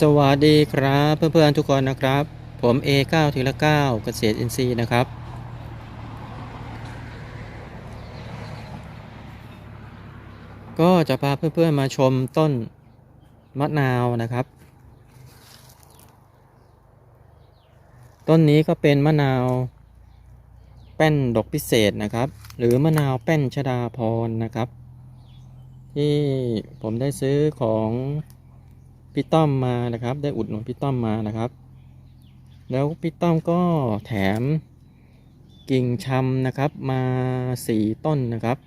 สวัสดีครับเพื่อนๆทุกคนนะครับ ผม A9 ทีละ9เกษตรอินทรีย์นะครับ ก็จะพาเพื่อนๆมาชมต้นมะนาวนะครับ ต้นนี้ก็เป็นมะนาวแป้นดอกพิเศษนะครับ หรือมะนาวแป้นชดาพรนะครับ ที่ผมได้ซื้อของ พี่ต้อมมานะครับ ได้อุดหนุนพี่ต้อมมานะครับ แล้วพี่ต้อมก็แถมกิ่งชำนะครับมาสี่ต้นนะครับ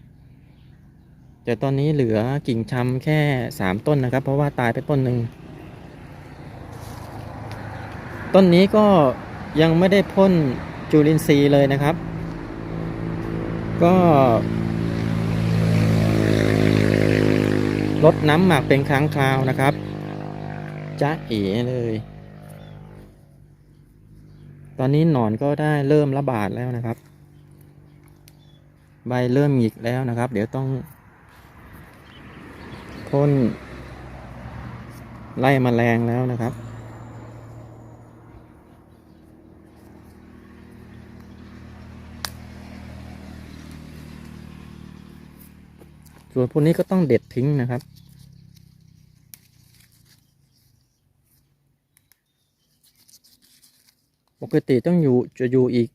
แต่ตอนนี้เหลือกิ่งชำแค่สามต้นนะครับ เพราะว่าตายไปต้นหนึ่งต้นนี้ก็ยังไม่ได้พ่นจุลินทรีย์เลยนะครับ ก็ลดน้ำหมักเป็นครั้งคราวนะครับ จ้าเอ๋เลย ตอนนี้หนอนก็ได้เริ่มระบาดแล้วนะครับ ใบเริ่มหงิกแล้วนะครับ เดี๋ยวต้องพ่นไล่มแมลงแล้วนะครับ ส่วนพวกนี้ก็ต้องเด็ดทิ้งนะครับ ปกติต้องอยู่จะอยู่อีก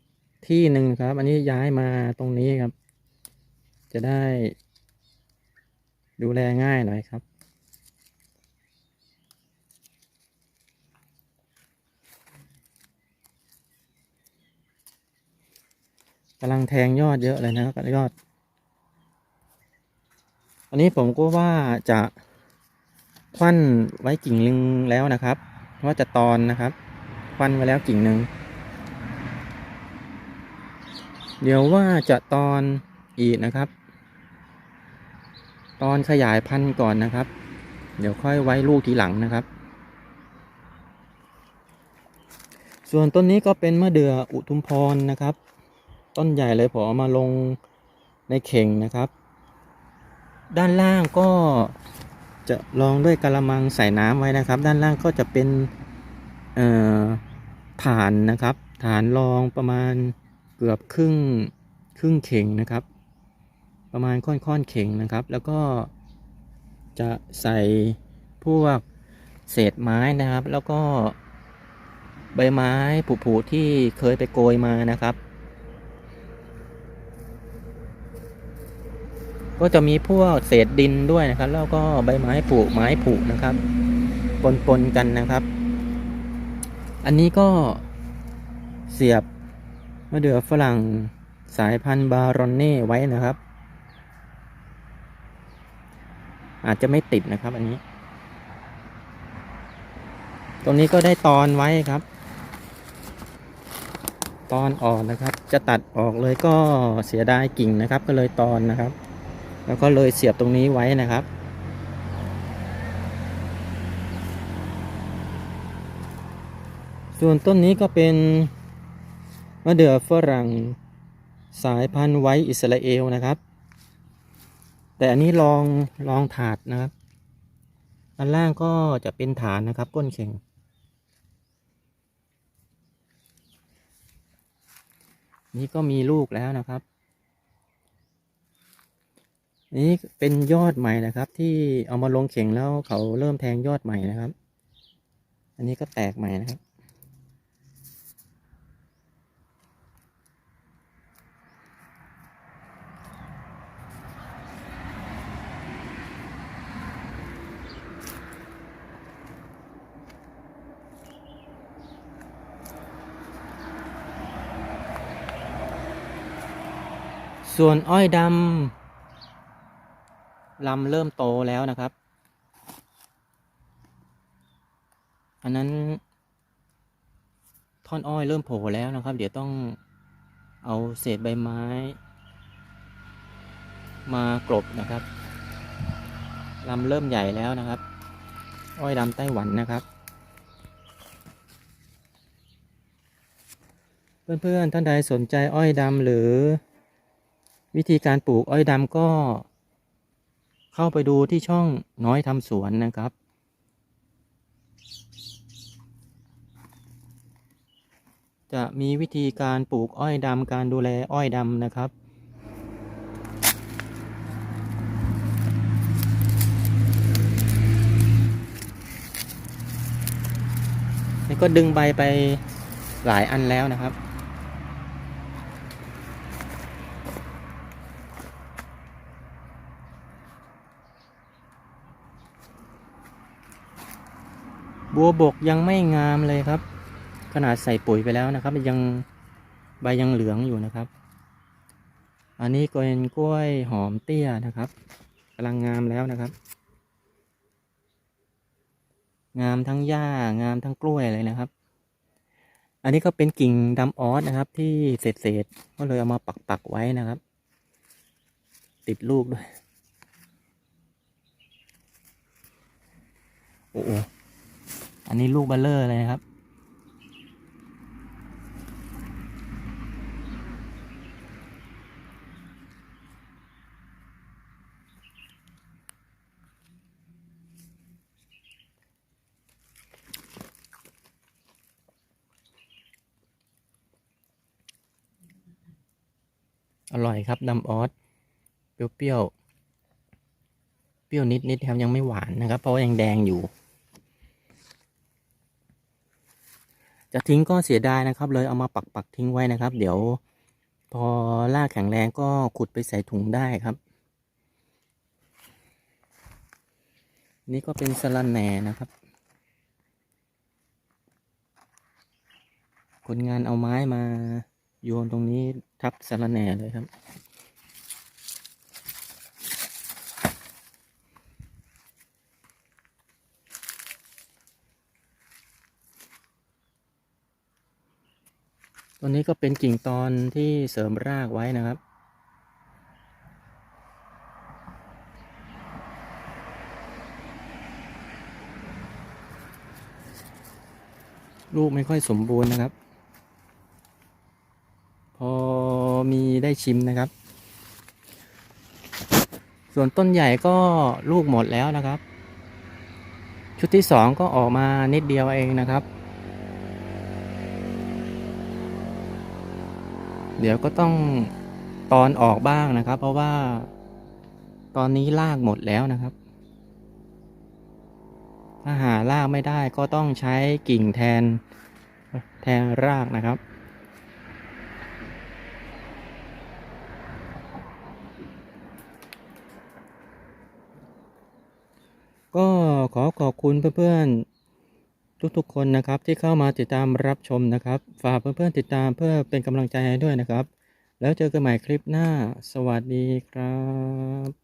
ที่หนึ่งครับ อันนี้ย้ายมาตรงนี้ครับ จะได้ ดูแลง่ายหน่อยครับ กำลังแทงยอดเยอะเลยนะครับยอด อันนี้ผมก็ว่าจะควันไว้กิ่งลึงแล้วนะครับ ว่าจะตอนนะครับ ควันไว้แล้วกิ่งหนึ่ง เดี๋ยวว่าจะตอนอีกนะครับ ตอนขยายพันธุ์ก่อนนะครับ เดี๋ยวค่อยไว้ลูกทีหลังนะครับ ส่วนต้นนี้ก็เป็นมะเดื่ออุทุมพรนะครับ ต้นใหญ่เลยผมเอามาลงในเข่งนะครับ ด้านล่างก็จะรองด้วยกระมังใส่น้ำไว้นะครับ ด้านล่างก็จะเป็น เอ่อ ฐานนะครับ ฐานรองประมาณเกือบครึ่งครึ่งเข่งนะครับ ประมาณค่อนๆเข่งนะครับ แล้วก็จะใส่พวกเศษไม้นะครับ แล้วก็ใบไม้ผุๆที่เคยไปโกยมานะครับ ก็จะมีพวกเศษดินด้วยนะครับ แล้วก็ใบไม้ผุไม้ผุนะครับปนๆกันนะครับ อันนี้ก็เสียบมะเดื่อฝรั่งสายพันธุ์บารอนเน่ไว้นะครับ อาจจะไม่ติดนะครับ อันนี้ ตรงนี้ก็ได้ตอนไว้ครับ ตอนออกนะครับ จะตัดออกเลยก็เสียดายกิ่งนะครับ ก็เลยตอนนะครับ แล้วก็เลยเสียบตรงนี้ไว้นะครับ ส่วนต้นนี้ก็เป็นมะเดื่อฝรั่งสายพันธุ์ไว้อิสราเอลนะครับ แต่อันนี้ลองลองถาดนะครับอันล่างก็จะเป็นฐานนะครับก้นเข่ง นี่ก็มีลูกแล้วนะครับ นี่เป็นยอดใหม่นะครับ ที่เอามาลงเข่งแล้วเขาเริ่มแทงยอดใหม่นะครับ อันนี้ก็แตกใหม่นะครับ ส่วนอ้อยดำลำเริ่มโตแล้วนะครับ อันนั้น ท่อนอ้อยเริ่มโผล่แล้วนะครับ เดี๋ยวต้องเอาเศษใบไม้ มากลบนะครับลำเริ่มใหญ่แล้วนะครับ อ้อยดำไต้หวันนะครับ เพื่อนๆท่านใดสนใจอ้อยดำหรือ วิธีการปลูกอ้อยดำก็ เข้าไปดูที่ช่องน้อยทำสวนนะครับ จะมีวิธีการปลูกอ้อยดำการดูแลอ้อยดำนะครับนี่ก็ดึงใบไปหลายอันแล้วนะครับ บัวบกยังไม่งามเลยครับ ขนาดใส่ปุ๋ยไปแล้วนะครับ ยังใบยังเหลืองอยู่นะครับ อันนี้ก็เป็นกล้วยหอมเตี้ยนะครับกำลังงามแล้วนะครับ งามทั้งหญ้างามทั้งกล้วยเลยนะครับ อันนี้ก็เป็นกิ่งดำออสนะครับ ที่เศษๆก็เลยเอามาปักปักๆไว้นะครับ ติดลูกด้วย โอ้ อันนี้ลูกเบลเลอร์เลยนะครับ อร่อยครับดำออสเปรี้ยวเปรี้ยวๆเปรี้ยวนิดนิดๆครับยังไม่หวานนะครับ เพราะว่ายังแดงอยู่ จะทิ้งก็เสียดายนะครับ เลยเอามาปักปักทิ้งไว้นะครับ เดี๋ยว พอรากแข็งแรงก็ขุดไปใส่ถุงได้ครับ นี่ก็เป็นสะระแหนนะครับ คนงานเอาไม้มาโยนตรงนี้ทับสะระแหนเลยครับ ตัวนี้ก็เป็นกิ่งตอนที่เสริมรากไว้นะครับ ลูกไม่ค่อยสมบูรณ์นะครับ พอมีได้ชิมนะครับ ส่วนต้นใหญ่ก็ลูกหมดแล้วนะครับ ชุดที่สองก็ออกมานิดเดียวเองนะครับ เดี๋ยวก็ต้องตอนออกบ้างนะครับ เพราะว่าตอนนี้ลากหมดแล้วนะครับ ถ้าหารากไม่ได้ก็ต้องใช้กิ่งแทนแทนรากนะครับก็ขอขอบคุณเพื่อนๆ ทุกๆ คนนะครับที่เข้ามาติดตามรับชมนะครับ ฝากเพื่อนๆติดตามเพื่อเป็นกำลังใจให้ด้วยนะครับ แล้วเจอกันใหม่คลิปหน้า สวัสดีครับ